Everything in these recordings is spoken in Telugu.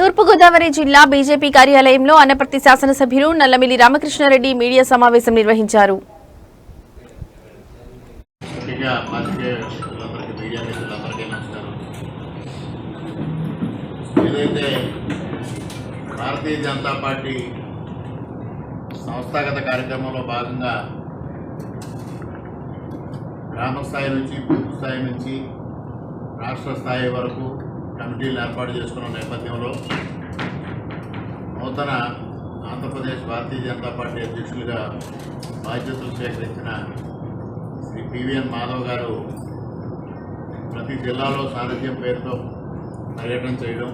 తూర్పుగోదావరి జిల్లా బీజేపీ కార్యాలయంలో అనపర్తి శాసనసభ్యులు నల్లమిల్లి రామకృష్ణారెడ్డి మీడియా సమావేశం నిర్వహించారు. ఏదైతే భారతీయ జనతా పార్టీ సంస్థాగత కార్యక్రమంలో భాగంగా గ్రామ స్థాయి నుంచి బూత్ స్థాయి నుంచి రాష్ట్ర స్థాయి వరకు కమిటీలు ఏర్పాటు చేసుకున్న నేపథ్యంలో నూతన ఆంధ్రప్రదేశ్ భారతీయ జనతా పార్టీ అధ్యక్షులుగా బాధ్యతలు స్వీకరించిన శ్రీ పివిఎన్ మాధవ్ గారు ప్రతి జిల్లాలో సారథ్యం పేరుతో పర్యటన చేయడం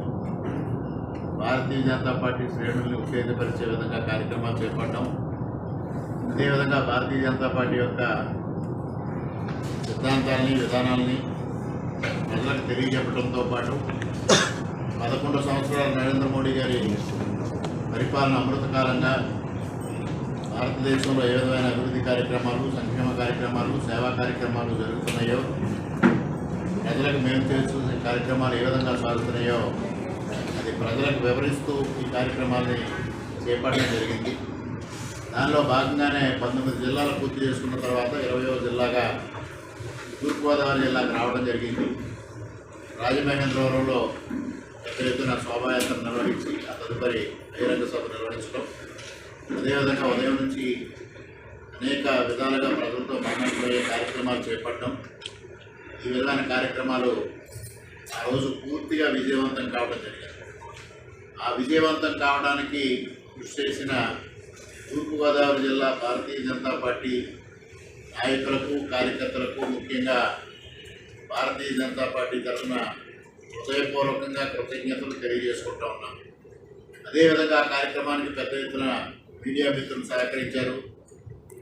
భారతీయ జనతా పార్టీ శ్రేణుల్ని ఉత్తేజపరిచే విధంగా కార్యక్రమాలు చేపట్టడం అదేవిధంగా భారతీయ జనతా పార్టీ యొక్క సిద్ధాంతాలని విధానాలని ప్రజలకు తెలియజెప్పడంతో పాటు పదకొండు సంవత్సరాల నరేంద్ర మోడీ గారి పరిపాలన అమృతకాలంగా భారతదేశంలో ఏ విధమైన అభివృద్ధి కార్యక్రమాలు సంక్షేమ కార్యక్రమాలు సేవా కార్యక్రమాలు జరుగుతున్నాయో ప్రజలకు మేము చేస్తున్న కార్యక్రమాలు ఏ విధంగా సాగుతున్నాయో అది ప్రజలకు వివరిస్తూ ఈ కార్యక్రమాన్ని చేపట్టడం జరిగింది. దానిలో భాగంగానే పంతొమ్మిది జిల్లాలు పూర్తి చేసుకున్న తర్వాత ఇరవయో జిల్లాగా తూర్పుగోదావరి జిల్లాకు రావడం జరిగింది. రాజమహేంద్రవరంలో పెద్ద ఎత్తున శోభాయాత్ర నిర్వహించి ఆ తదుపరి బహిరంగ సభ నిర్వహించడం. అదేవిధంగా ఉదయం నుంచి అనేక విధాలుగా ప్రజలతో మాట్లాడిపోయే కార్యక్రమాలు చేపట్టడం. ఈ విధమైన కార్యక్రమాలు ఆ రోజు పూర్తిగా విజయవంతం కావడం జరిగింది. ఆ విజయవంతం కావడానికి కృషి చేసిన తూర్పుగోదావరి జిల్లా భారతీయ జనతా పార్టీ నాయకులకు కార్యకర్తలకు ముఖ్యంగా భారతీయ జనతా పార్టీ తరఫున హృదయపూర్వకంగా కృతజ్ఞతలు తెలియజేసుకుంటా ఉన్నాం. అదేవిధంగా ఆ కార్యక్రమానికి పెద్ద ఎత్తున మీడియా మిత్రులు సహకరించారు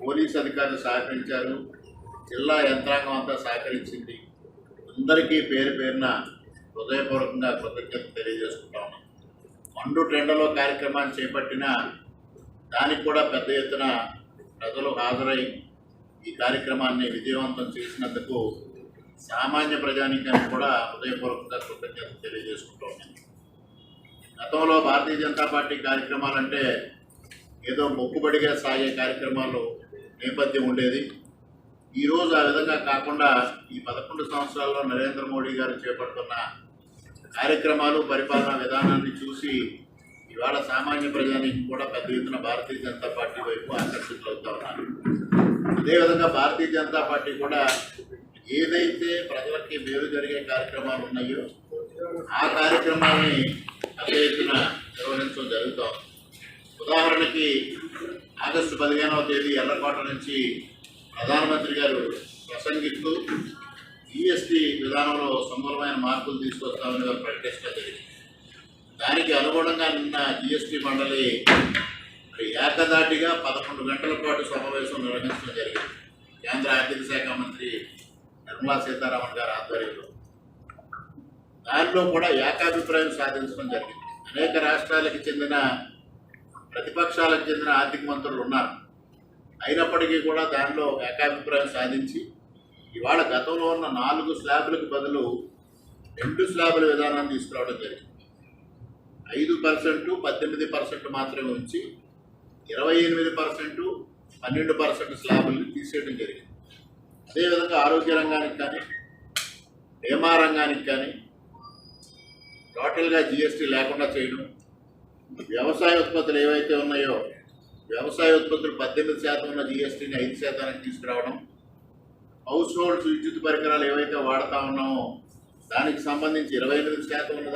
పోలీస్ అధికారులు సహకరించారు జిల్లా యంత్రాంగం అంతా సహకరించింది. అందరికీ పేరు పేరున హృదయపూర్వకంగా కృతజ్ఞతలు తెలియజేసుకుంటా ఉన్నాం. మండు టెండలో కార్యక్రమాన్ని చేపట్టిన దానికి కూడా పెద్ద ఎత్తున ప్రజలు హాజరై ఈ కార్యక్రమాన్ని విజయవంతం చేసినందుకు సామాన్య ప్రజానీకానికి కూడా హృదయపూర్వకంగా కృతజ్ఞతలు తెలియజేసుకుంటూ ఉన్నాను. గతంలో భారతీయ జనతా పార్టీ కార్యక్రమాలంటే ఏదో మొక్కుబడిగా సాగే కార్యక్రమాలు నేపథ్యం ఉండేది. ఈరోజు ఆ విధంగా కాకుండా ఈ పదకొండు సంవత్సరాల్లో నరేంద్ర మోడీ గారు చేపడుతున్న కార్యక్రమాలు పరిపాలనా విధానాన్ని చూసి ఇవాళ సామాన్య ప్రజానికి కూడా పెద్ద ఎత్తున భారతీయ జనతా పార్టీ వైపు ఆకర్షితులవుతా ఉన్నారు. అదేవిధంగా భారతీయ జనతా పార్టీ కూడా ఏదైతే ప్రజలకి మేలు జరిగే కార్యక్రమాలు ఉన్నాయో ఆ కార్యక్రమాన్ని పెద్ద ఎత్తున నిర్వహించడం జరుగుతాం ఉదాహరణకి ఆగస్టు పదిహేనవ తేదీ ఎర్రకోట నుంచి ప్రధానమంత్రి గారు ప్రసంగిస్తూ జిఎస్టి విధానంలో సమూలమైన మార్పులు తీసుకొస్తామని ప్రకటించడం జరిగింది. దానికి అనుగుణంగా నిన్న జిఎస్టి మండలి మరి ఏకదాటిగా పదకొండు గంటల పాటు సమావేశం నిర్వహించడం జరిగింది. కేంద్ర ఆర్థిక శాఖ మంత్రి నిర్మలా సీతారామన్ గారి ఆధ్వర్యంలో. దానిలో కూడా ఏకాభిప్రాయం సాధించడం జరిగింది. అనేక రాష్ట్రాలకు చెందిన ప్రతిపక్షాలకు చెందిన ఆర్థిక మంత్రులు ఉన్నారు. అయినప్పటికీ కూడా దానిలో ఏకాభిప్రాయం సాధించి ఇవాళ గతంలో ఉన్న నాలుగు స్లాబులకు బదులు రెండు స్లాబుల విధానాన్ని తీసుకురావడం జరిగింది. ఐదు పర్సెంట్ పద్దెనిమిది పర్సెంట్ మాత్రమే ఉంచి ఇరవై ఎనిమిది పర్సెంట్ పన్నెండు పర్సెంట్ స్లాబుల్ని తీసేయడం జరిగింది. అదేవిధంగా ఆరోగ్య రంగానికి కానీ బీమా రంగానికి కానీ టోటల్గా జిఎస్టీ లేకుండా చేయడం వ్యవసాయ ఉత్పత్తులు ఏవైతే ఉన్నాయో వ్యవసాయ ఉత్పత్తులు పద్దెనిమిది శాతం ఉన్న జిఎస్టీని ఐదు శాతానికి తీసుకురావడం హౌస్ హోల్డ్స్ విద్యుత్ పరికరాలు ఏవైతే వాడుతూ ఉన్నామో దానికి సంబంధించి ఇరవై ఎనిమిది శాతం ఉన్న